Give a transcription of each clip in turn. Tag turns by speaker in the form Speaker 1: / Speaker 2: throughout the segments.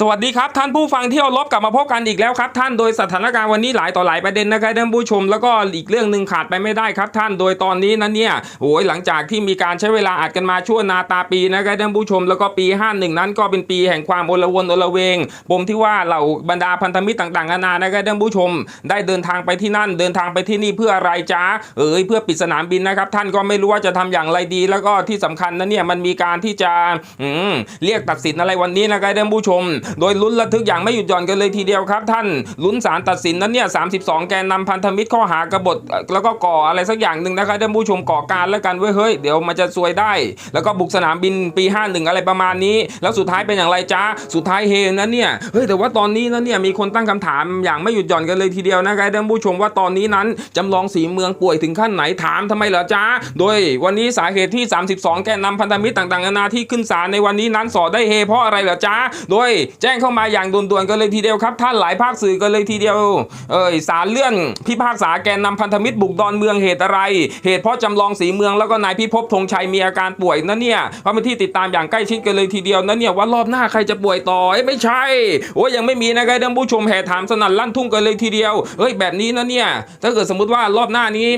Speaker 1: สวัสดีครับท่านผู้ฟังที่เคารพกลับมาพบกันอีกแล้วครับท่านโดยสถานการณ์วันนี้หลายต่อหลายประเด็นนะครับท่านผู้ชมแล้วก็อีกเรื่องหนึ่งขาดไปไม่ได้ครับท่านโดยตอนนี้นั้นเนี่ยโอ้ยหลังจากที่มีการใช้เวลาอัดกันมาชั่วนาตาปีนะครับท่านผู้ชมแล้วก็ปี 51 นั้นก็เป็นปีแห่งความโอลวนโอลเวงปมที่ว่าเหล่าบรรดาพันธมิตรต่างๆนานานะครับท่านผู้ชม ได้เดินทางไปที่นั่นเดินทางไปที่นี่เพื่ออะไรจ้าเอ้ยเพื่อปิดสนามบินนะครับท่านก็ไม่รู้ว่าจะทำอย่างไรดี แล้วก็ที่สำคัญนะเนี่ยมันมีการที่จะเรียกตัดสินอะไรวันนี้นะครับท่านผู้ชมโดยลุ้นระทึกอย่างไม่หยุดหย่อนกันเลยทีเดียวครับ ท่านลุ้นศาลตัดสินนั้นเนี่ย32แกนนำพันธมิตรข้อหากบฏแล้วก็ก่ออะไรสักอย่างหนึ่งนะครับท่านผู้ชมก่อการแล้วกันเว้ยเฮ้ยเดี๋ยวมันจะซวยได้ แล้วก็บุกสนามบินปี 51 อะไรประมาณนี้ แล้วสุดท้ายเป็นอย่างไรจ้าสุดท้ายเฮนั้นเนี่ยเฮ้ยแต่ว่าตอนนี้นั้นเนี่ยมีคนตั้งคำถามอย่างไม่หยุดหย่อนกันเลยทีเดียวนะครับท่านผู้ชมว่าตอนนี้นั้นจำลองสีเมืองป่วยถึงขั้นไหนถามทำไมเหรอจ้าโดยวันนี้สาเหตุที่ 32 แกนนำพันธมิตรต่างๆนานาที่ขึ้นศาลในวันนี้นั้นสอได้เฮเพราะอะไรเหรอจ้าโดยแจ้งเข้ามาอย่างด่วนๆกันเลยทีเดียวครับ ท่านหลายภาคสื่อกันเลยทีเดียว เอ้ยศาลเลื่อนพิพากษาแกนนำพันธมิตรบุกดอนเมืองเหตุอะไร เหตุเพราะจำลองสีเมืองแล้วก็นายพิภพธงชัยมีอาการป่วยนั่นเนี่ยเพราะเป็นที่ติดตามอย่างใกล้ชิดกันเลยทีเดียวนั่นเนี่ยว่ารอบหน้าใครจะป่วยต่อไม่ใช่โอ้ยยังไม่มีนะครับท่านผู้ชมแห่ถามสนั่นลั่นทุ่งกันเลยทีเดียวเฮ้ยแบบนี้นะเนี่ยถ้าเกิดสมมติว่ารอบหน้านี้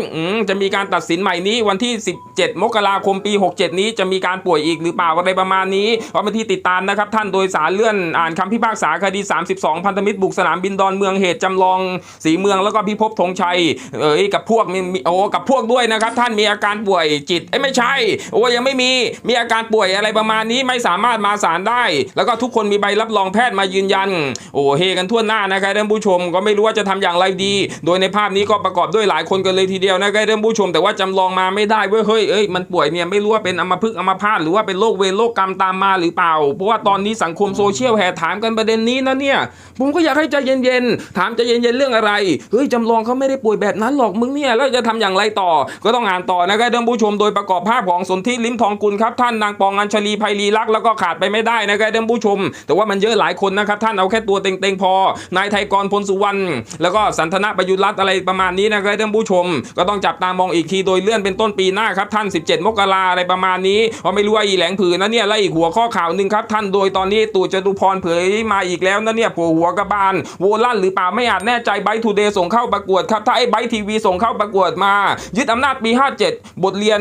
Speaker 1: จะมีการตัดสินใหม่นี้วันที่ 17 มกราคมปี 67 นี้จะมีการป่วยอีกหรือเปล่าอะไรประมาณนี้เพราะเป็นที่ติดตามนะครับท่านโดยสารเลื่อนอานคำพิพากษาคดี 32 พันธมิตรบุกสนามบินดอนเมืองเหตุจำลองสีเมืองแล้วก็พิภพธงชัย เอ้ยกับพวกมีโอ้กับพวกด้วยนะครับ ท่านมีอาการป่วยจิตเอ้ยไม่ใช่โอ้ยังไม่มีมีอาการป่วยอะไรประมาณนี้ไม่สามารถมาศาลได้ แล้วก็ทุกคนมีใบรับรองแพทย์มายืนยัน โอ้เฮกันทั่วหน้านะครับท่านผู้ชมก็ไม่รู้ว่าจะทำอย่างไรดี โดยในภาพนี้ก็ประกอบด้วยหลายคนกันเลยทีเดียวนะครับท่านผู้ชม แต่ว่าจำลองมาไม่ได้เว้ยเฮ้ยเอ้ยมันป่วยเนี่ยไม่รู้ว่าเป็นอัมพฤกษ์อัมพาตหรือว่าเป็นโรคเวรโรคกรรมตามมาหรือเปล่า เพราะว่าตอนนี้สังคมโซเชียลแห่ถามกันประเด็นนี้นะเนี่ย ผมก็อยากให้ใจเย็นๆ ถามใจเย็นๆเรื่องอะไร เฮ้ยจำลองเขาไม่ได้ป่วยแบบนั้นหรอกมึงเนี่ย แล้วจะทำอย่างไรต่อ ก็ต้องอ่านต่อนะครับท่านผู้ชมโดยประกอบภาพของสนธิลิ้มทองกุลครับท่านนางปองอัญชลีไพลีลักษ์แล้วก็ขาดไปไม่ได้นะครับท่านผู้ชม แต่ว่ามันเยอะหลายคนนะครับท่านเอาแค่ตัวเต็งๆพอ นายไทยกรพลสุวรรณแล้วก็สันทนาประยุรัตน์อะไรประมาณนี้นะครับท่านผู้ชม ก็ต้องจับตามองอีกทีโดยเลื่อนเป็นต้นปีหน้าครับท่าน 17 มกราอะไรประมาณนี้เพราะไม่รู้ว่าอีแหลงผืนนะเนี่ยและอีกหัวข้อข่าวหนึ่งครับท่านโดยตอนนี้ตู่จตุพรเผยมาอีกแล้วนะเนี่ยผัวหัวกระบาลโวลั่นหรือเปล่าไม่อาจแน่ใจไบทูเดย์ส่งเข้าประกวดครับ ถ้าไอ้ไบทีวีส่งเข้าประกวดมา ยึดอำนาจปี 57 บทเรียน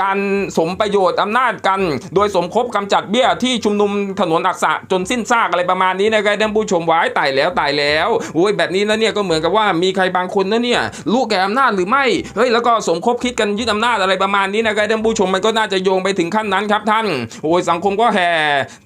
Speaker 1: การสมประโยชน์อำนาจกัน โดยสมคบกำจัดเบี้ยที่ชุมนุมถนนอักษะจนสิ้นซากอะไรประมาณนี้นะครับท่านผู้ชมไว้ตายแล้วตายแล้วโอ้ยแบบนี้นะเนี่ยก็เหมือนกับว่ามีใครบางคนนะเนี่ยลูกแก่อำนาจหรือไม่เฮ้ยแล้วก็สมคบคิดกันยึดอำนาจอะไรประมาณนี้นะครับท่านผู้ชมมันก็น่าจะโยงไปถึงขั้นนั้นครับท่านโอ้ยสังคมก็แห่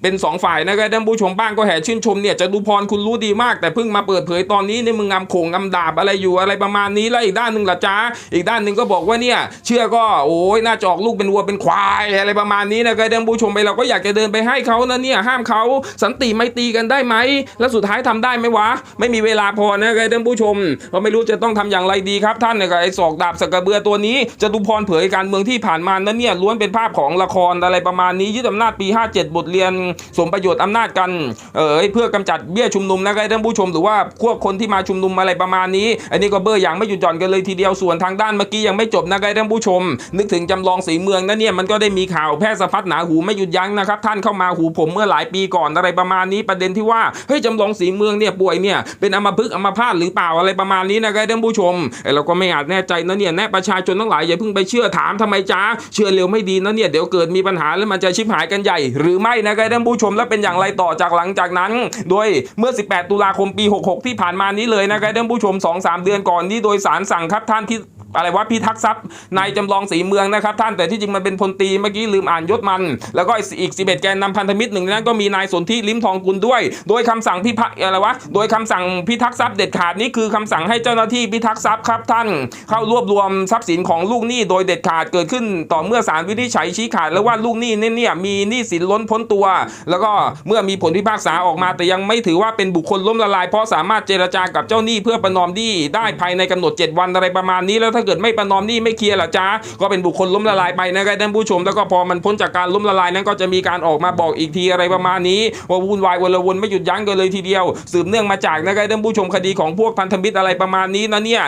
Speaker 1: เป็นสองฝ่ายนะครับท่านผู้ชมบ้างก็แห่ชื่นชมเนี่ยจะดูพรคุณรู้ดีมาก แต่เพิ่งมาเปิดเผยตอนนี้เนี่ยมึงงำโขงงำดาบอะไรอยู่อะไรประมาณนี้แล้วอีกด้านหนึ่งล่ะจ้าอีกด้านหนึ่งก็บอกว่าเนี่ยเชื่อก็โอ้ยน่าจะออกลูกเป็นวัวเป็นควายอะไรประมาณนี้นะครับท่านผู้ชมไปเราก็อยากจะเดินไปให้เขานะเนี่ยห้ามเขาสันติไม่ตีกันได้ไหมแล้วสุดท้ายทำได้ไหมวะ ไม่มีเวลาพอนะครับท่านผู้ชมเราไม่รู้จะต้องทำอย่างไรดีครับท่านเนี่ยไอ้ศอกดาบสกกระเบือตัวนี้จะดูพรเผยการเมืองที่ผ่านมานั้นเนี่ยล้วนเป็นภาพของละครอะไรประมาณนี้ยึดอำนาจปี 57 บทเรียน สมประโยชน์อำนาจกันเออเพื่อกำจัดเบี้ยชุมนุมนะครับท่านผู้ชมหรือว่าพวกคนที่มาชุมนุมอะไรประมาณนี้ อันนี้ก็เบอร์อย่างไม่หยุดหย่อนกันเลยทีเดียวส่วนทางด้านเมื่อกี้ยังไม่จบนะครับท่านผู้ชม นึกถึงจำลองสีเมืองนั่นเนี่ยมันก็ได้มีข่าวแพร่สะพัดหนาหูไม่หยุดยั้งนะครับท่านเข้ามาหูผมเมื่อหลายปีก่อนอะไรประมาณนี้ประเด็นที่ว่าเฮ้ยจำลองสีเมืองเนี่ยป่วยเนี่ยเป็นอัมพฤกษ์อัมพาตหรือเปล่าอะไรประมาณนี้นะครับท่านผู้ชมเราก็ไม่อาจแน่ใจนะเนี่ยแน่ประชาชนทั้งหลายอย่าเพิ่งไปเชื่อถามทำไมจ้าเชื่อเร็วไม่ดีนะเนี่ยเดี๋ยวเกิดมีปัญหาแล้วมันจะชิบหายกันใหญ่ หรือไม่นะครับท่านผู้ชมแล้วเป็นอย่างไรต่อจากหลังจากนั้น โดยเมื่อ 18 ตุลาคมปี 66 ที่ผ่านมานี้เลยนะครับท่านผู้ชม 2-3 เดือนก่อนที่โดยสารสั่งครับท่านที่ อะไรวะพิทักษ์ทรัพย์นายจำลองสีเมืองนะครับ ท่านแต่ที่จริงมันเป็นพลตีเมื่อกี้ลืมอ่านยศมัน แล้วก็อีก 11 แกนนำพันธมิตรหนึ่งนั้นก็มีนายสนธิลิ้มทองกุลด้วย โดยคำสั่งพิพะอะไรวะโดยคำสั่งพิทักษ์ทรัพย์เด็ดขาดนี้คือคำสั่งให้เจ้าหน้าที่พิทักษ์ทรัพย์ครับท่าน เข้ารวบรวมทรัพย์สินของลูกหนี้โดยเด็ดขาดเกิดขึ้น ต่อเมื่อศาลวินิจฉัยชี้ขาดแล้วว่าลูกหนี้เนี่ยมีหนี้สินล้นพ้นตัว แล้วก็เมื่อมีผลพิพากษาออกมา แต่ยังไม่ถือว่าเป็นบุคคลล้มละลายเพราะสามารถเจรจากับเจ้าหนี้เพื่อประนอมหนี้ได้ภายในกำหนด 7 วันอะไรประมาณนี้แล้วถ้าเกิดไม่ประนอมหนี้ไม่เคลียร์ล่ะจ้าก็เป็นบุคคลล้มละลายไปนะครับท่านผู้ชม แล้วก็พอมันพ้นจากการล้มละลายนั้นก็จะมีการออกมาบอกอีกทีอะไรประมาณนี้ว่าวุ่นวายวนละวนไม่หยุดยั้งกันเลยทีเดียว สืบเนื่องมาจากนะครับท่านผู้ชมคดีของพวกพันธมิตรอะไรประมาณนี้นะเนี่ย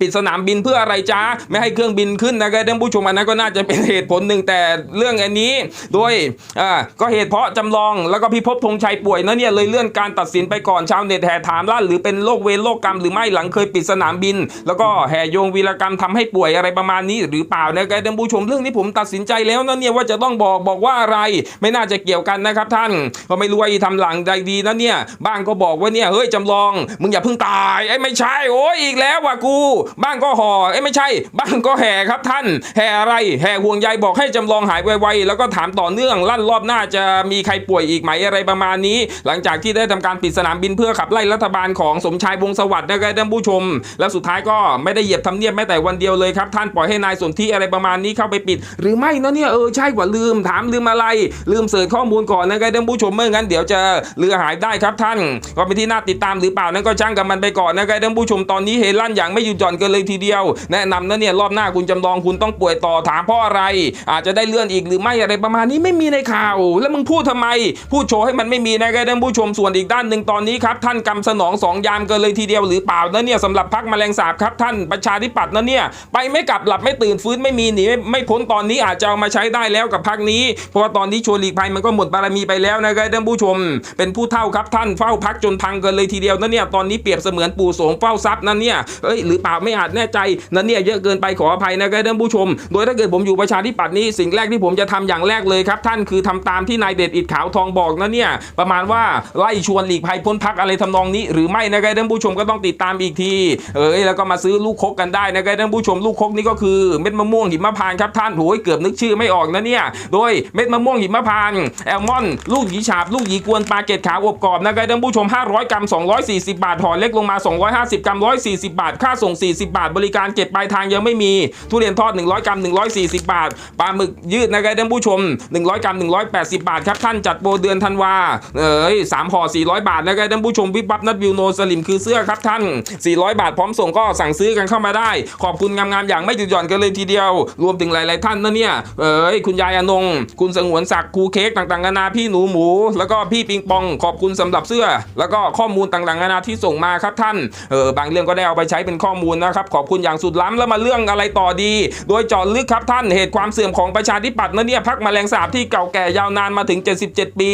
Speaker 1: ปิดสนามบินเพื่ออะไรจ้าไม่ให้เครื่องบินขึ้นนะครับท่านผู้ชมอันนั้นก็น่าจะเป็นเหตุผลหนึ่งแต่เรื่องอันนี้โดยอ่าก็เหตุเพราะจำลองแล้วก็พิภพธงชัยป่วยนะเนี่ยเลยเลื่อนการตัดสินไปก่อนชาวเน็ตแห่ถามลั่นหรือเป็นโรคเวรโรคกรรมหรือไม่หลังเคยปิดสนามบิน แล้วก็แห่โยงวีรกรรมทำให้ป่วยอะไรประมาณนี้ หรือเปล่านะครับท่านผู้ชมเรื่องนี้ผมตัดสินใจแล้วนะเนี่ยว่าจะต้องบอกบอกว่าอะไร ไม่น่าจะเกี่ยวกันนะครับท่านก็ไม่รู้ว่าทำหลังใดดีนะเนี่ยบ้างก็บอกว่าเนี่ยเฮ้ยจำลองมึงอย่าเพิ่งตายไอ้ไม่ใช่โอ้ยอีกแล้วว่ะกูบ้างก็ห่อไอ้ยไม่ใช่ บ้างก็แห่ครับท่าน แห่อะไร แห่ห่วงใยบอกให้จำลองหายไวๆ แล้วก็ถามต่อเนื่อง ลั่นรอบหน้าจะมีใครป่วยอีกไหมอะไรประมาณนี้ หลังจากที่ได้ทำการปิดสนามบินเพื่อขับไล่รัฐบาลของสมชายวงสวัสดิ์นะครับท่านผู้ชม แล้วสุดท้ายก็ไม่ได้เหยียบทำเนียบแม้แต่วันเดียวเลยครับท่านปล่อยให้นายสนธิอะไรประมาณนี้เข้าไปปิด หรือไม่นะเนี่ยเออใช่กว่าลืมถามลืมอะไร ลืมเสิร์ชข้อมูลก่อนนะครับท่านผู้ชมเมื่องั้นเดี๋ยวจะเรือหายได้ครับท่าน ก็เป็นที่น่าติดตามหรือเปล่านั้นก็ช่างกับมันไปก่อนนะครับท่านผู้ชมตอนนี้เฮลั่นอย่างไม่หยุดหย่อนกันเลยทีเดียว แนะนำนะเนี่ยรอบหน้าคุณจำลองคุณต้องป่วยต่อถามเพราะอะไร อาจจะได้เลื่อนอีกหรือไม่อะไรประมาณนี้ไม่มีในข่าว แล้วมึงพูดทำไม พูดโชว์ให้มันไม่มีนะครับท่านผู้ชมส่วนอีกด้านหนึ่งตอนนี้ครับท่านกำสนองสองยามกันเลยทีเดียวหรือเปล่านะเนี่ยสำหรับพักแมลงสาบครับท่านประชาธิปัตย์นะเนี่ยไปไม่กลับหลับไม่ตื่นฟื้นไม่มีหนีไม่ไม่พ้นตอนนี้อาจจะเอามาใช้ได้แล้วกับพักนี้ เพราะว่าตอนนี้ชวนหลีกภัยมันก็หมดบารมีไปแล้วนะครับท่านผู้ชม เป็นผู้เท่าครับท่านเฝ้าพักจนพังกันเลยทีเดียวนะเนี่ยตอนนี้เปรียบเสมือนปู่โสมเฝ้าทรัพย์นั่นเนี่ยเอ้ยหรือเปล่าไม่อาจแน่ใจนั่นเนี่ยเยอะเกินไปขออภัยนะครับท่านผู้ชม โดยถ้าเกิดผมอยู่ประชาธิปัตย์นี้สิ่งแรกที่ผมจะทำอย่างแรกเลยครับ ท่านคือทำตามที่นายเดชอิดขาวทองบอกนะเนี่ยประมาณว่าไล่ชวนหลีกภัยพ้นพักอะไรทำนองนี้ หรือไม่นะครับท่านผู้ชมก็ต้องติดตามอีกที เอ้ยแล้วก็มาซื้อลูกคกกันได้นะครับท่านผู้ชมลูกคกนี่ก็คือเม็ดมะม่วงหิมพานครับท่านโหยเกือบนึกชื่อไม่ออกนะเนี่ยโดยเม็ดมะม่วงหิมพานแอลมอนลูกหยีฉาบลูกหยีกวนปลาเกตขาวอบกรอบนะครับท่านผู้ชม 500 กรัม 240 บาทห่อเล็กลงมา 250 กรัม 140 บาทค่าส่ง40 บาท บริการเก็บปลายทางยังไม่มี ทุเรียนทอด 100 กรัม 140 บาท ปลาหมึกยืดนะครับท่านผู้ชม 100 กรัม 180 บาทครับท่านจัดโปรเดือนธันวา เอ้ย3ห่อ 400 บาทนะครับท่านผู้ชมวิบวับนัดวิวโนสลิมคือเสื้อครับท่าน 400 บาทพร้อมส่งก็สั่งซื้อกันเข้ามาได้ ขอบคุณงามๆอย่างไม่หยุดหย่อนกันเลยทีเดียว รวมถึงหลายๆท่านนะเนี่ย เอ้ยคุณยายอนง คุณสงวนศักดิ์ครูเค้กต่างๆนานาพี่หนูหมู แล้วก็พี่ปิงปอง ขอบคุณสำหรับเสื้อ แล้วก็ข้อมูลต่างๆนานาที่ส่งมาครับท่าน เออบางเรื่องก็ได้เอาไปใช้เป็นข้อมูลนะครับขอบคุณอย่างสุดล้ำแล้วมาเรื่องอะไรต่อดี โดยเจาะลึกครับท่านเหตุความเสื่อมของประชาธิปัตย์นะเนี่ยพักแมลงสาบที่เก่าแก่ยาวนานมาถึง 77 ปี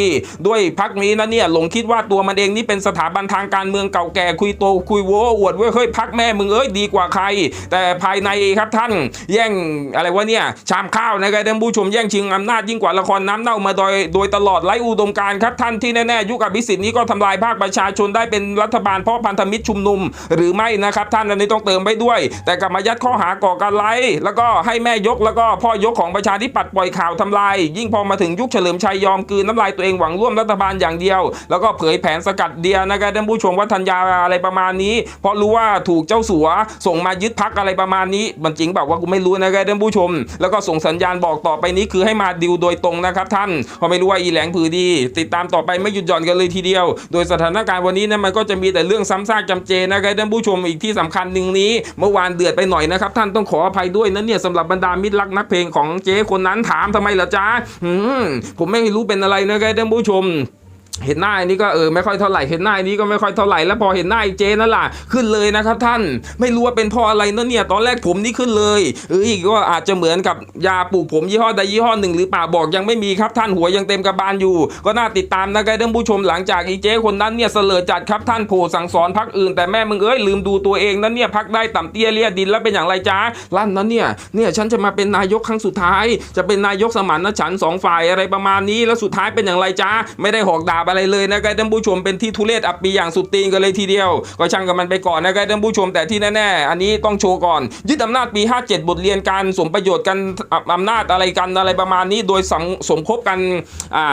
Speaker 1: ด้วยพักนี้นะเนี่ยหลงคิดว่าตัวมันเองนี่เป็นสถาบันทางการเมืองเก่าแก่คุยโตคุยโวอวดเว้ยเฮ้ยพักแม่มึงเอ้ยดีกว่าใคร แต่ภายในครับท่านแย่งอะไรวะเนี่ยชามข้าวนะครับท่านผู้ชมแย่งชิงอำนาจยิ่งกว่าละครน้ำเน่ามาโดยโดยตลอดไร้อุดมการครับท่านที่แน่ๆยุคอภิสิทธิ์นี้ก็ทำลายภาคประชาชนได้เป็นรัฐบาลเพราะพันธมิตรชุมนุม หรือไม่นะครับท่านอันนี้ต้องเติมไปด้วย แต่กลับมายัดข้อหาก่อการร้ายแล้วก็ให้แม่ยกแล้วก็พ่อยกของประชาธิปัตย์ปล่อยข่าวทำลาย ยิ่งพอมาถึงยุคเฉลิมชัยยอมกืนน้ำลายตัวเองหวังร่วมรัฐบาลอย่างเดียว แล้วก็เผยแผนสกัดเดียนะครับท่านผู้ชมว่าธัญญาอะไรประมาณนี้ เพราะรู้ว่าถูกเจ้าสัวส่งมายึดพักอะไรประมาณนี้ มันจริงบอกว่ากูไม่รู้นะครับท่านผู้ชม แล้วก็ส่งสัญญาณบอกต่อไปนี้คือให้มาดิวโดยตรงนะครับท่านเพราะไม่รู้ว่าอีแหลงผือดี ติดตามต่อไปไม่หยุดหย่อนกันเลยทีเดียว โดยสถานการณ์วันนี้นะมันก็จะมีแต่เรื่องซ้ำซากจำเจนะครับท่านผู้ชมอีกที่สำคัญหนึ่งนี้เมื่อวานเดือดไปหน่อยนะครับ ท่านต้องขออภัยด้วยนะเนี่ยสำหรับบรรดามิตรรักนักเพลงของเจ๊คนนั้นถามทำไมล่ะจ๊ะผมไม่รู้เป็นอะไรนะครับท่านผู้ชม เห็นหน้าอันนี้ก็เออไม่ค่อยเท่าไหร่เห็นหน้าอันนี้ก็ไม่ค่อยเท่าไหร่แล้วพอเห็นหน้าไอ้เจนั่นล่ะขึ้นเลยนะครับท่านไม่รู้ว่าเป็นเพราะอะไรนะเนี่ยตอนแรกผมนี่ขึ้นเลยเอออีกก็อาจจะเหมือนกับยาปลูกผมยี่ห้อใดยี่ห้อหนึ่งหรือเปล่าบอกยังไม่มีครับท่านหัวยังเต็มกระบาลอยู่ ก็น่าติดตามนะครับท่านผู้ชมหลังจากไอ้เจคนนั้นเนี่ยเสลอจัดครับท่านโผสั่งสอนพักอื่นแต่แม่มึงเอ้ยลืมดูตัวเองนั่นเนี่ยพักได้ต่ำเตี้ยเลียดินแล้วเป็นอย่างไรจ้าลั่นนั้นเนี่ยเนี่ยฉันจะมาเป็นนายกครั้งสุดท้าย จะเป็นนายกสมานฉันสองฝ่ายอะไรประมาณนี้แล้วสุดท้ายเป็นอย่างไรจ้าไม่ได้หอกดาบอะไรเลยนะครับท่านผู้ชมเป็นที่ทุเรศอับปีอย่างสุดตีนกันเลยทีเดียว ก็ช่างกับมันไปก่อนนะครับท่านผู้ชมแต่ที่แน่ๆอันนี้ต้องโชว์ก่อน ยึดอำนาจปี 57 บทเรียนการสมประโยชน์กันอะอำนาจอะไรกันอะไรประมาณนี้ โดยสังสมคบกันอ่า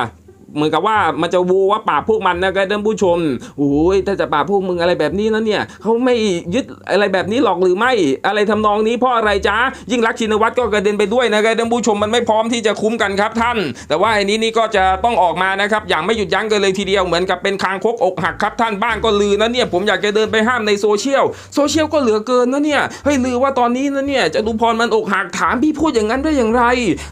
Speaker 1: เหมือนกับว่ามันจะวูว่าป่าบพวกมันนะครับท่านผู้ชมโอ้ยถ้าจะป่าบพวกมึงอะไรแบบนี้นะเนี่ยเขาไม่ยึดอะไรแบบนี้หรอกหรือไม่อะไรทำนองนี้เพราะอะไรจ๊ะยิ่งรักชินวัตรก็กระเด็นไปด้วยนะครับท่านผู้ชมมันไม่พร้อมที่จะคุ้มกันครับท่าน แต่ว่าอันนี้นี่ก็จะต้องออกมานะครับอย่างไม่หยุดยั้งกันเลยทีเดียวเหมือนกับเป็นคางคกอกหักครับท่านบ้างก็ลือนะเนี่ยผมอยากจะเดินไปห้ามในโซเชียลโซเชียลก็เหลือเกินนะเนี่ยเฮ้ยลือว่าตอนนี้นะเนี่ยจะดูพรมันอกหักถามพี่พูดอย่างนั้นได้อย่างไร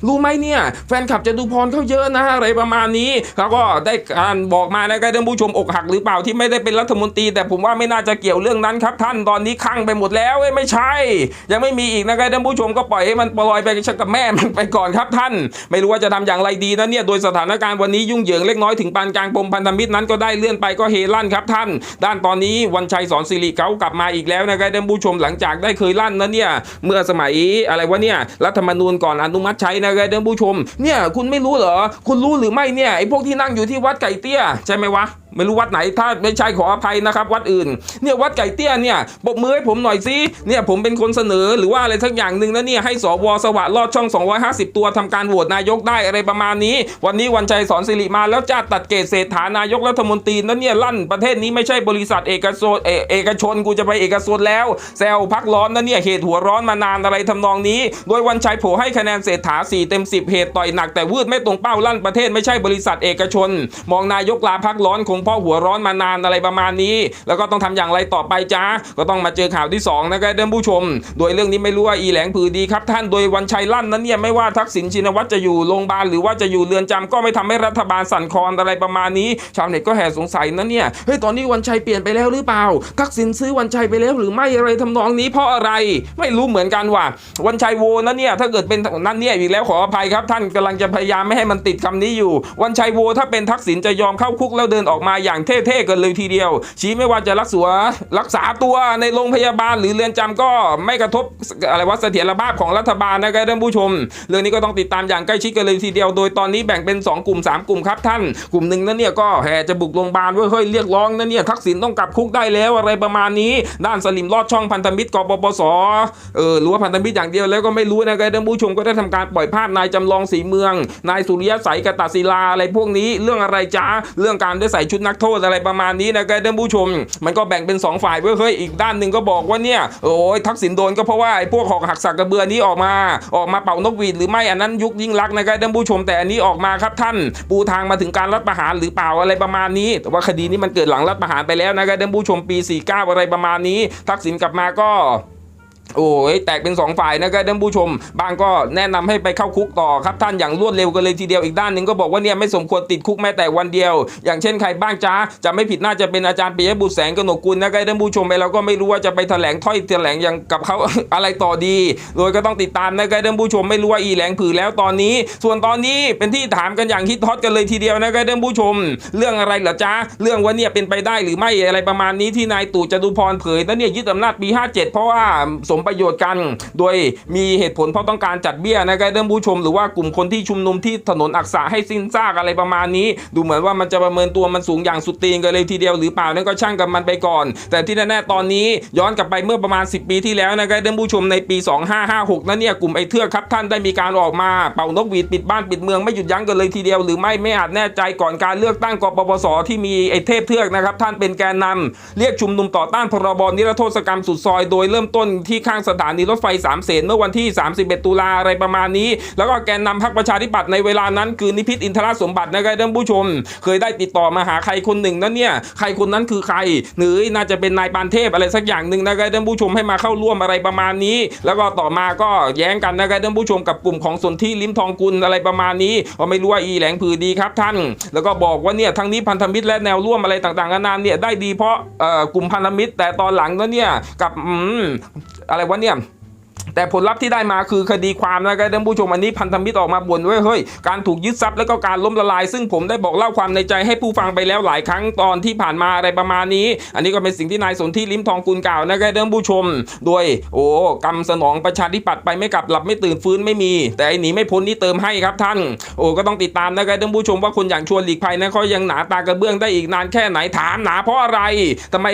Speaker 1: รู้ไหมเนี่ยแฟนคลับจะดูพรเขาเยอะนะอะไรประมาณนี้เขาก็ได้การบอกมานะครับท่านผู้ชมอกหักหรือเปล่าที่ไม่ได้เป็นรัฐมนตรี แต่ผมว่าไม่น่าจะเกี่ยวเรื่องนั้นครับท่านตอนนี้คั่งไปหมดแล้วไม่ใช่ ยังไม่มีอีกนะครับท่านผู้ชมก็ปล่อยให้มันปลอยไปกับแม่มันไปก่อนครับท่าน ไม่รู้ว่าจะทำอย่างไรดีนะเนี่ยโดยสถานการณ์วันนี้ยุ่งเหยิงเล็กน้อยถึงปานกลางปมพันธมิตรนั้นก็ได้เลื่อนไปก็เฮลั่นครับท่าน ด้านตอนนี้วันชัยสอนสิริเขากลับมาอีกแล้วนะครับท่านผู้ชมหลังจากได้เคยลั่นนะเนี่ยเมื่อสมัยอะไรวะเนี่ยรัฐธรรมนูญก่อนอนุมัติใช้นะครับท่านผู้ชมเนี่ยคุณไม่รู้เหรอคุณรู้หรือไม่เนี่ยไอ้พวกที่นั่งอยู่ที่วัดไก่เตี้ย ใช่ไหมวะ ไม่รู้วัดไหนถ้าไม่ใช่ขออภัยนะครับ วัดอื่นเนี่ยวัดไก่เตี้ยเนี่ยปรบมือให้ผมหน่อยสิเนี่ยผมเป็นคนเสนอหรือว่าอะไรสักอย่างหนึ่งนะเนี่ยให้สวสวะรอดช่อง 250 ตัวทำการโหวตนายกได้อะไรประมาณนี้ วันนี้วันชัยสอนสิริมาแล้วจ้าตัดเกตเศรษฐานายกรัฐมนตรีนั่นเนี่ยลั่นประเทศนี้ไม่ใช่บริษัทเอกชนเอกชนกูจะไปเอกชนแล้วแซวพักร้อนนั่นเนี่ยเหตุหัวร้อนมานานอะไรทำนองนี้ โดยวันชัยโผให้คะแนนเศรษฐา4เต็ม10เหตุต่อยหนักแต่วืดไม่ตรงเป้าลั่นประเทศไม่ใช่บริษัทเอกชน มองนายกลาพักร้อนคงเพ่อหัวร้อนมานานอะไรประมาณนี้ แล้วก็ต้องทำอย่างไรต่อไปจ้าก็ต้องมาเจอข่าวที่สองนะครับท่านผู้ชม โดยเรื่องนี้ไม่รู้ว่าอีแหลงผือดีครับท่านโดยวันชัยลั่นนั้นเนี่ยไม่ว่าทักษิณชินวัตรจะอยู่โรงพยาบาลหรือว่าจะอยู่เรือนจำก็ไม่ทำให้รัฐบาลสั่นคลอนอะไรประมาณนี้ ชาวเน็ตก็แห่สงสัยนะเนี่ยเฮ้ยตอนนี้วันชัยเปลี่ยนไปแล้วหรือเปล่า ทักษิณซื้อวันชัยไปแล้วหรือไม่อะไรทำนองนี้เพราะอะไรไม่รู้เหมือนกันว่ะวันชัยโวนะเนี่ยถ้าเกิดเป็นนั่นเนี่ยอีกแล้วขออภัยครับท่านกำลังจะพยายามไม่ให้มันติดคำนี้อยู่ วันชัยโวถ้าเป็นทักษิณจะยอมเข้าคุกแล้วเดินออกมาอย่างเท่ๆกันเลยทีเดียว ชี้ไม่ว่าจะรักษารักษาตัวในโรงพยาบาลหรือเรือนจำก็ไม่กระทบอะไรว่าเสถียรภาพของรัฐบาลนะครับท่านผู้ชม เรื่องนี้ก็ต้องติดตามอย่างใกล้ชิดกันเลยทีเดียว โดยตอนนี้แบ่งเป็น 2 กลุ่ม 3 กลุ่มครับท่าน กลุ่มหนึ่งนั่นเนี่ยก็แห่จะบุกโรงพยาบาลเว้ยเฮ้ยเรียกร้องนั่นเนี่ยทักษิณต้องกลับคุกได้แล้วอะไรประมาณนี้ ด้านสลิมลอดช่องพันธมิตรกปปสเออหรือว่าพันธมิตรอย่างเดียวแล้วก็ไม่รู้นะครับท่านผู้ชมก็ได้ทำการปล่อยภาพนายจำลองสีเมือง นายสุริยะใสกตศิลาอะไรพวกนี้เรื่องอะไรจ้าเรื่องการได้ใส่ชุดนักโทษอะไรประมาณนี้นะครับท่านผู้ชม มันก็แบ่งเป็นสองฝ่ายเว้ยเฮ้ยอีกด้านหนึ่งก็บอกว่าเนี่ยโอ้ยทักษิณโดนก็เพราะว่าไอ้พวกหอกหักสักกระเบือนี้ออกมา ออกมาเป่านกหวีดหรือไม่อันนั้นยุคยิ่งรักนะครับท่านผู้ชมแต่อันนี้ออกมาครับท่าน ปูทางมาถึงการรัฐประหารหรือเปล่าอะไรประมาณนี้ แต่ว่าคดีนี้มันเกิดหลังรัฐประหารไปแล้วนะครับท่านผู้ชมปี 49 อะไรประมาณนี้ ทักษิณกลับมาก็ โอ้ยแตกเป็น 2 ฝ่ายนะครับท่านผู้ชม บางก็แนะนำให้ไปเข้าคุกต่อครับท่านอย่างรวดเร็วกันเลยทีเดียวอีกด้านหนึ่งก็บอกว่าเนี่ยไม่สมควรติดคุกแม้แต่วันเดียว อย่างเช่นใครบ้างจ้าจะไม่ผิดน่าจะเป็นอาจารย์ปิยบุตรแสงกนกุลนะครับท่านผู้ชมไปเราก็ไม่รู้ว่าจะไปแถลงถ้อยแถลงอย่างกับเขาอะไรต่อดี โดยก็ต้องติดตามนะครับท่านผู้ชมไม่รู้ว่าอีแหลงผือแล้วตอนนี้ ส่วนตอนนี้เป็นที่ถามกันอย่างฮิตฮอตกันเลยทีเดียวนะครับท่านผู้ชม เรื่องอะไรเหรอจ้าเรื่องว่าเนี่ยเป็นไปได้หรือไม่อะไรประมาณนี้ที่นายตู่จตุพรเผยนั่นเนี่ยยึดอำนาจปี 57 เพราะว่าสมประโยชน์กัน โดยมีเหตุผลเพราะต้องการจัดเบี้ยนะครับท่านผู้ชมหรือว่ากลุ่มคนที่ชุมนุมที่ถนนอักษะให้สิ้นซากอะไรประมาณนี้ ดูเหมือนว่ามันจะประเมินตัวมันสูงอย่างสุดตีนกันเลยทีเดียวหรือเปล่านั่นก็ช่างกับมันไปก่อน แต่ที่แน่ๆตอนนี้ย้อนกลับไปเมื่อประมาณ 10 ปีที่แล้วนะครับท่านผู้ชมในปี 2556นั้นเนี่ยกลุ่มไอ้เทือกครับท่านได้มีการออกมาเป่านกหวีดปิดบ้านปิดเมืองไม่หยุดยั้งกันเลยทีเดียวหรือไม่ไม่อาจแน่ใจก่อนการเลือกตั้งกปปสที่มีไอ้เทพเทือกนะครับท่านเป็นแกนนำเรียกชุมนุมต่อต้านพรบนิรโทษกรรมสุดซอย โดยเริ่มต้นที่ข้างสถานีรถไฟสามเสนเมื่อวันที่ 31 ตุลาอะไรประมาณนี้ แล้วก็แกนนำพรรคประชาธิปัตย์ในเวลานั้นคือนิพิษอินทรสมบัตินะครับท่านผู้ชม เคยได้ติดต่อมาหาใครคนหนึ่งนั่นเนี่ยใครคนนั้นคือใครหรือน่าจะเป็นนายปานเทพอะไรสักอย่างหนึ่งนะครับท่านผู้ชมให้มาเข้าร่วมอะไรประมาณนี้ แล้วก็ต่อมาก็แย้งกันนะครับท่านผู้ชมกับกลุ่มของสนที่ลิ้มทองกุลอะไรประมาณนี้ก็ไม่รู้ว่าอีแหลงผือดีครับท่าน แล้วก็บอกว่าเนี่ยทั้งนี้พันธมิตรและแนวร่วมอะไรต่างๆนานาเนี่ยได้ดีเพราะกลุ่มพันธมิตร แต่ตอนหลังนั้นเนี่ยกับอะไรวะเนี่ย แต่ผลลัพธ์ที่ได้มาคือคดีความนะครับท่านผู้ชมอันนี้พันธมิตรออกมาบ่นไว้เฮ้ยการถูกยึดทรัพย์แล้วก็การล้มละลาย ซึ่งผมได้บอกเล่าความในใจให้ผู้ฟังไปแล้วหลายครั้งตอนที่ผ่านมาอะไรประมาณนี้ อันนี้ก็เป็นสิ่งที่นายสนที่ลิ้มทองกุลกล่าวนะครับท่านผู้ชม โดยโอ้กำสนองประชาธิปัตย์ไปไม่กลับหลับไม่ตื่นฟื้นไม่มี แต่อ้หนีไม่พ้นนี่เติมให้ครับท่าน โอ้ก็ต้องติดตามนะครับท่านผู้ชมว่าคนอย่างชวนหลีกภัยนะเขายังหนาตากระเบื้องได้อีกนานแค่ไหนถามหนาเพราะอะไรทำไม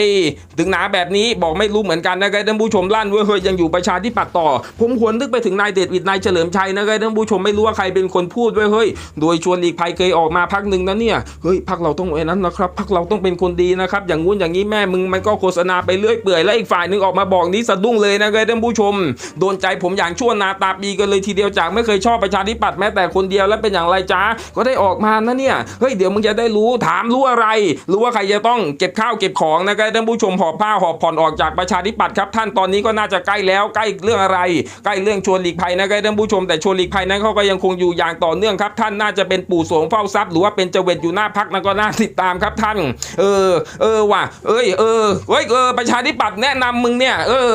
Speaker 1: ถึงหนาแบบนี้บอกไม่รู้เหมือนกันนะครับท่านผู้ชมลั่นเว้ยยังอยู่ประชาธิปัตย์ต่อผมควรนึกไปถึงนายเดชวิดนายเฉลิมชัยนะครับท่านผู้ชมไม่รู้ว่าใครเป็นคนพูดด้วยเฮ้ยโดยชวนหลีกภัยเคยออกมาพักหนึ่งนะเนี่ยเฮ้ยพักเราต้องไอ้นั้นนะครับพักเราต้องเป็นคนดีนะครับอย่างงู้นอย่างนี้แม่มึงมันก็โฆษณาไปเรื่อยเปื่อยแล้วอีกฝ่ายหนึ่งออกมาบอกนี้สะดุ้งเลยนะครับท่านผู้ชม โดนใจผมอย่างชั่วนาตาปีกันเลยทีเดียวจากไม่เคยชอบประชาธิปัตย์แม้แต่คนเดียวแล้วเป็นอย่างไรจ้าก็ได้ออกมานะเนี่ยเฮ้ยเดี๋ยวมึงจะได้รู้ถามรู้อะไร รู้ว่าใครจะต้องเก็บข้าวเก็บของนะครับท่านผู้ชมหอบผ้าหอบผ่อนออกจากประชาธิปัตย์ครับท่านตอนนี้ก็น่าจะใกล้แล้วใกล้เรื่องอะไรใกล้เรื่องชวนหลีกภัยนะครับท่านผู้ชมแต่ชวนหลีกภัยนั้นเขาก็ยังคงอยู่อย่างต่อเนื่องครับ ท่านน่าจะเป็นปู่สงเฝ้าทรัพย์หรือว่าเป็นเจเวตอยู่หน้าพักนั้นก็น่าติดตามครับท่าน เออ เออว่ะเอ้ยเออเฮ้ยเออประชาธิปัตย์แนะนำมึงเนี่ย เออ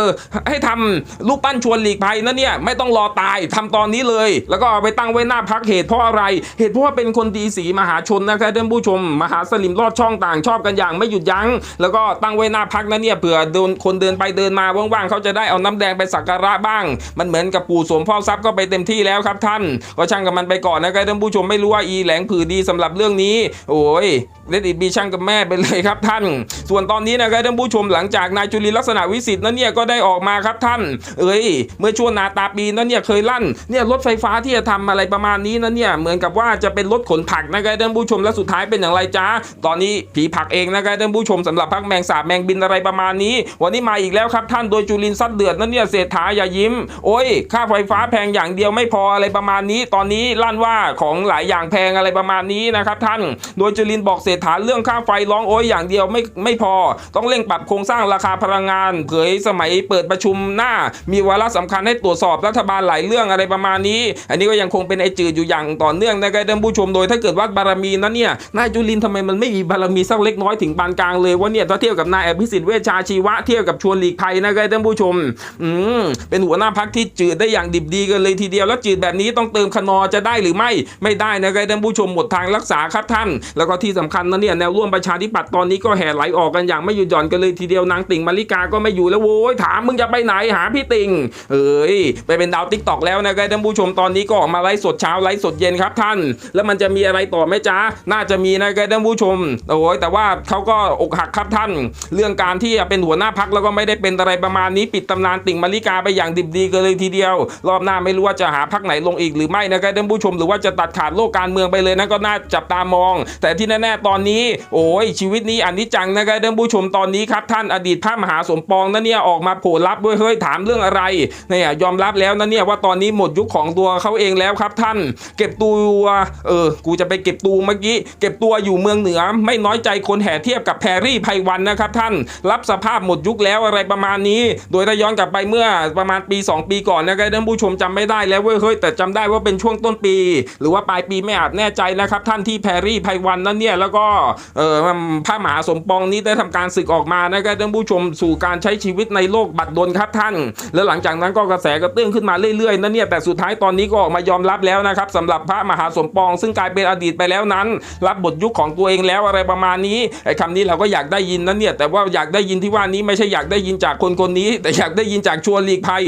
Speaker 1: ให้ทำลูกปั้นชวนหลีกภัยนะเนี่ยไม่ต้องรอตายทำตอนนี้เลย แล้วก็เอาไปตั้งไว้หน้าพักเหตุเพราะอะไร เหตุเพราะว่าเป็นคนดีสีมหาชนนะครับท่านผู้ชม มหาสลิมรอดช่องต่างชอบกันอย่างไม่หยุดยั้ง แล้วก็ตั้งไว้หน้าพักนะเนี่ยเผื่อโดนคนเดินไปเดินมาว่างๆเขาจะได้เอาน้ำแดงไปสักการะบ้างมันเหมือนกับปู่สวมเฝ้าทรัพย์ก็ไปเต็มที่แล้วครับท่าน ก็ช่างกับมันไปก่อนนะครับท่านผู้ชมไม่รู้ว่าอีแหลงผือดีสำหรับเรื่องนี้ โอ้ยเลดอีบีช่างกับแม่ไปเลยครับท่าน ส่วนตอนนี้นะครับท่านผู้ชมหลังจากนายจุลินลักษณะวิสิทธิ์นั้นเนี่ยก็ได้ออกมาครับท่าน เอ้ย เมื่อช่วงนาตาปีนั้นเนี่ยเคยลั่นเนี่ยรถไฟฟ้าที่จะทำอะไรประมาณนี้นั้นเนี่ยเหมือนกับว่าจะเป็นรถขนผักนะครับท่านผู้ชมและสุดท้ายเป็นอย่างไรจ้าตอนนี้ผีผักเองนะครับท่านผู้ชมสำหรับพักแมงสาบแมงบินอะไรประมาณนี้ วันนี้มาอีกแล้วครับท่านโดยจุลินซัดเดือดนั้นเนี่ยเศรษฐาอย่ายิม โอ้ย ค่าไฟฟ้าแพงอย่างเดียวไม่พออะไรประมาณนี้ ตอนนี้ลั่นว่าของหลายอย่างแพงอะไรประมาณนี้นะครับท่าน โดยจุลินบอกเศรษฐาเรื่องค่าไฟร้องโอ้ยอย่างเดียวไม่ไม่พอ ต้องเร่งปรับโครงสร้างราคาพลังงาน เผยสมัยเปิดประชุมหน้า มีวาระสำคัญให้ตรวจสอบรัฐบาลหลายเรื่องอะไรประมาณนี้ อันนี้ก็ยังคงเป็นไอจืดอยู่อย่างต่อเนื่องนะครับท่านผู้ชมโดยถ้าเกิดวัดบารมีนั้นเนี่ยนายจุลินทำไมมันไม่มีบารมีสักเล็กน้อยถึงปานกลางเลยว่าเนี่ยถ้าเทียบกับนายอภิสิทธิ์เวชชาชีวะเทียบกับชวนหลีกภัยนะครับท่านผู้ชม อืมเป็นหัวหน้าพักที่จืดได้อย่างดิบดีกันเลยทีเดียวแล้วจืดแบบนี้ต้องเติมคนอจะได้หรือไม่ไม่ได้นะครับท่านผู้ชมหมดทางรักษาครับท่าน แล้วก็ที่สำคัญนะเนี่ยแนวร่วมประชาธิปัตย์ตอนนี้ก็แห่ไหลออกกันอย่างไม่หยุดหย่อนกันเลยทีเดียวนางติ่งมาริกาก็ไม่อยู่แล้วโว้ยถามมึงจะไปไหนหาพี่ติ่งเอ้ยไปเป็นดาวติ๊กตอกแล้วนะครับท่านผู้ชมตอนนี้ก็ออกมาไลฟ์สดเช้าไลฟ์สดเย็นครับท่าน แล้วมันจะมีอะไรต่อไหมจ๊ะน่าจะมีนะครับท่านผู้ชมโอ้ยแต่ว่าเขาก็อกหักครับท่าน เรื่องการที่เป็นหัวหน้าพักแล้วก็ไม่ได้เป็นอะไรประมาณนี้ปิดตำนานติ่งมาริกาไปอย่างดิบดีกันเลยทีเดียว รอบหน้าไม่รู้ว่าจะหาพักไหนลงอีกหรือไม่นะครับท่านผู้ชมหรือว่าจะตัดขาดโลกการเมืองไปเลยนั่นก็น่าจับตามอง แต่ที่แน่ๆตอนนี้ โอ้ยชีวิตนี้อันนี้จังนะครับท่านผู้ชมตอนนี้ครับท่านอดีตพระมหาสมปองนั่นเนี่ยออกมาโผล่รับด้วยเฮ้ยถามเรื่องอะไรเนี่ยยอมรับแล้วนะเนี่ยว่าตอนนี้หมดยุคของตัวเขาเองแล้วครับท่าน เก็บตัวเออกูจะไปเก็บตัวเมื่อกี้เก็บตัวอยู่เมืองเหนือ ไม่น้อยใจคนแห่เทียบกับแพรรี่ไพวันนะครับท่าน รับสภาพหมดยุคแล้วอะไรประมาณนี้ โดยถ้าย้อนกลับไปเมื่อประมาณปี2 ปีก่อนนะครับท่านผู้ชมจำไม่ได้แล้วเว้ยเฮ้ยแต่จำได้ว่าเป็นช่วงต้นปี หรือว่าปลายปีไม่อาจแน่ใจนะครับ ท่านที่แพรรี่ไพวันนั้นเนี่ยแล้วก็เออพระมหาสมปองนี้ได้ทำการศึกออกมานะครับท่านผู้ชมสู่การใช้ชีวิตในโลกบัดดลครับท่าน แล้วหลังจากนั้นก็กระแสก็เตื้องขึ้นมาเรื่อยๆนั่นเนี่ยแต่สุดท้ายตอนนี้ก็ออกมายอมรับแล้วนะครับสำหรับพระมหาสมปอง ซึ่งกลายเป็นอดีตไปแล้วนั้น รับบทยุคของตัวเองแล้วอะไรประมาณนี้ไอ้คำนี้เราก็อยากได้ยินนั่นเนี่ยแต่ว่าอยากได้ยินที่ว่านี้ไม่ใช่อยากได้ยินจากคนคนนี้ แต่อยากได้ยินจากชวนหลีกภัย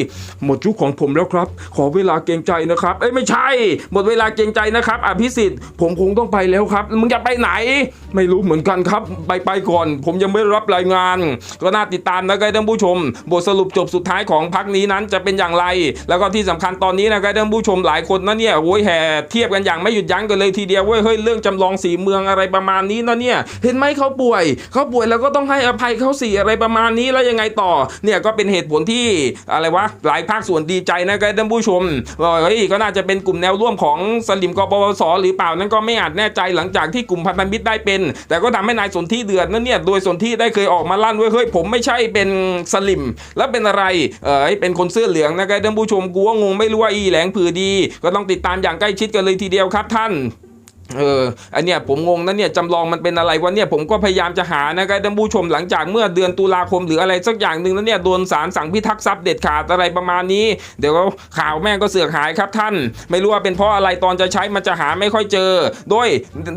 Speaker 1: หมดยุคของผมแล้วครับ ขอเวลาเกรงใจนะครับ เอ้ยไม่ใช่ หมดเวลาเกรงใจนะครับอภิสิทธิ์ผมคงต้องไปแล้วครับ มึงจะไปไหน ไม่รู้เหมือนกันครับ ไปไปก่อน ผมยังไม่รับรายงาน ก็น่าติดตามนะครับท่านผู้ชม บทสรุปจบสุดท้ายของพักนี้นั้นจะเป็นอย่างไร แล้วก็ที่สำคัญตอนนี้นะครับท่านผู้ชมหลายคนนะเนี่ยโอ้ยแห่เทียบกันอย่างไม่หยุดยั้งกันเลยทีเดียวเว้ยเฮ้ยเรื่องจำลองสีเมืองอะไรประมาณนี้นะเนี่ยเห็นไหมเขาป่วย เขาป่วยแล้วก็ต้องให้อภัยเขาสีอะไรประมาณนี้แล้วยังไงต่อเนี่ยก็เป็นเหตุผลที่อะไรวะหลายภาคส่วนดีใจนะครับท่านผู้ชมเฮ้ยก็น่าจะเป็นกลุ่มแนวร่วมของสลิมกปปสหรือเปล่านั้นก็ไม่อาจแน่ใจหลังจากที่กลุ่มพันธมิตรได้เป็น แต่ก็ทำให้นายสนธิเดือดนั่นเนี่ยโดยสนธิได้เคยออกมาลั่นไว้เฮ้ยผมไม่ใช่เป็นสลิมแล้วเป็นอะไรเออเป็นคนเสื้อเหลืองนะครับท่านผู้ชมกูว่างงไม่รู้ว่าอีแหลงผือดี ก็ต้องติดตามอย่างใกล้ชิดกันเลยทีเดียวครับท่าน เอออันเนี้ยผมงงนะเนี่ยจำลองมันเป็นอะไรวะเนี่ยผมก็พยายามจะหานะครับท่านผู้ชมหลังจากเมื่อเดือนตุลาคมหรืออะไรสักอย่างหนึ่งแล้วเนี่ยโดนศาลสั่งพิทักษ์ทรัพย์เด็ดขาดอะไรประมาณนี้ เดี๋ยวข่าวแม่งก็เสือกหายครับท่าน ไม่รู้ว่าเป็นเพราะอะไรตอนจะใช้มันจะหาไม่ค่อยเจอ โดย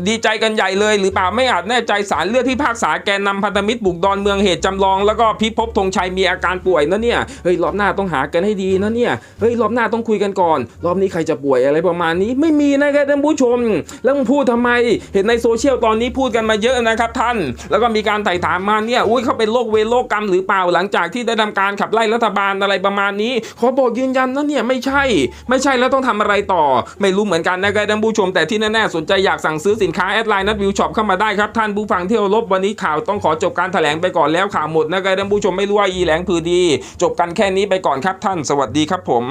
Speaker 1: ดีใจกันใหญ่เลย หรือเปล่าไม่อาจแน่ใจสารเลือดที่ภาคษาแกนนำพันธมิตรบุกดอนเมืองเหตุจำลองแล้วก็พิภพธงชัยมีอาการป่วยนะเนี่ยเฮ้ยรอบหน้าต้องหากันให้ดีนะเนี่ยเฮ้ยรอบหน้าต้องคุยกันก่อน รอบนี้ใครจะป่วยอะไรประมาณนี้ไม่มีนะครับท่านผู้ชมแล้วพูดทำไม เห็นในโซเชียลตอนนี้พูดกันมาเยอะนะครับท่าน แล้วก็มีการไถ่ถามมาเนี่ยอุ้ยเขาเป็นโรคเวรโรคกรรมหรือเปล่าหลังจากที่ได้ทำการขับไล่รัฐบาลอะไรประมาณนี้ขอบอกยืนยันนะเนี่ยไม่ใช่ ไม่ใช่แล้วต้องทำอะไรต่อ ไม่รู้เหมือนกันนะครับท่านผู้ชม แต่ที่แน่ๆสนใจอยากสั่งซื้อสินค้าแอดไลน์นัดวิวช็อปเข้ามาได้ครับท่านผู้ฟังเที่เคารพวันนี้ข่าวต้องขอจบการแถลงไปก่อนแล้วข่าวหมดนะครับท่านผู้ชมไม่รู้ว่าอีแหลงพือดี จบกันแค่นี้ไปก่อนครับท่าน สวัสดีครับผม